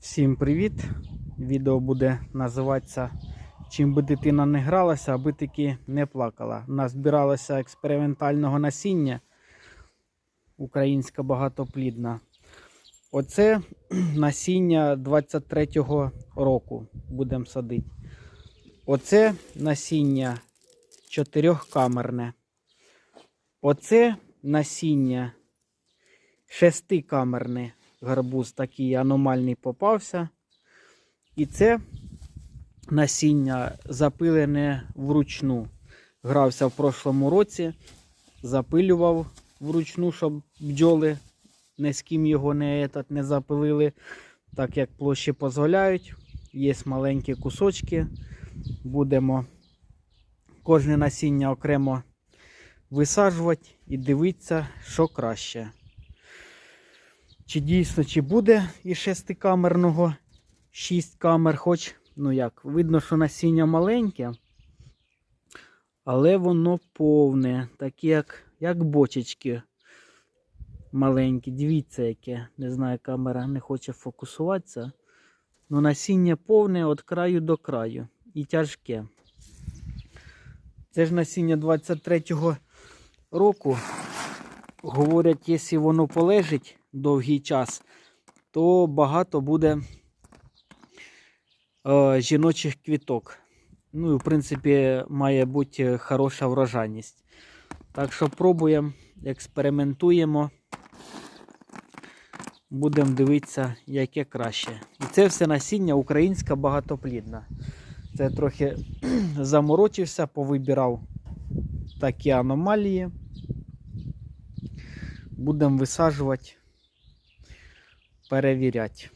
Всім привіт! Відео буде називатися Чим би дитина не гралася, аби таки не плакала. Назбиралося експериментального насіння українська багатоплідна. Оце насіння 23-го року будемо садити. Оце насіння чотирьохкамерне. Оце насіння шестикамерне. Гарбуз такий аномальний попався. І це насіння запилене вручну. Грався в прошлому році, запилював вручну, щоб бджоли ні з ким його не, не запилили, так як площі дозволяють. Є маленькі кусочки. Будемо кожне насіння окремо висаджувати і дивитися, що краще. Чи дійсно чи буде із шестикамерного 6 камер, хоч, ну як, видно, що насіння маленьке, але воно повне, таке як, як бочечки маленькі. Дивіться, яке. Не знаю, камера не хоче фокусуватися. Ну, насіння повне від краю до краю і тяжке. Це ж насіння 23-го року. Говорять, якщо воно полежить довгий час, то багато буде е, жіночих квіток. Ну і в принципі має бути хороша врожайність. Так що пробуємо, експериментуємо. Будемо дивитися, яке краще. І це все насіння українська багатоплідна. Це трохи заморочився, повибирав такі аномалії. Будемо висаджувати, перевіряти.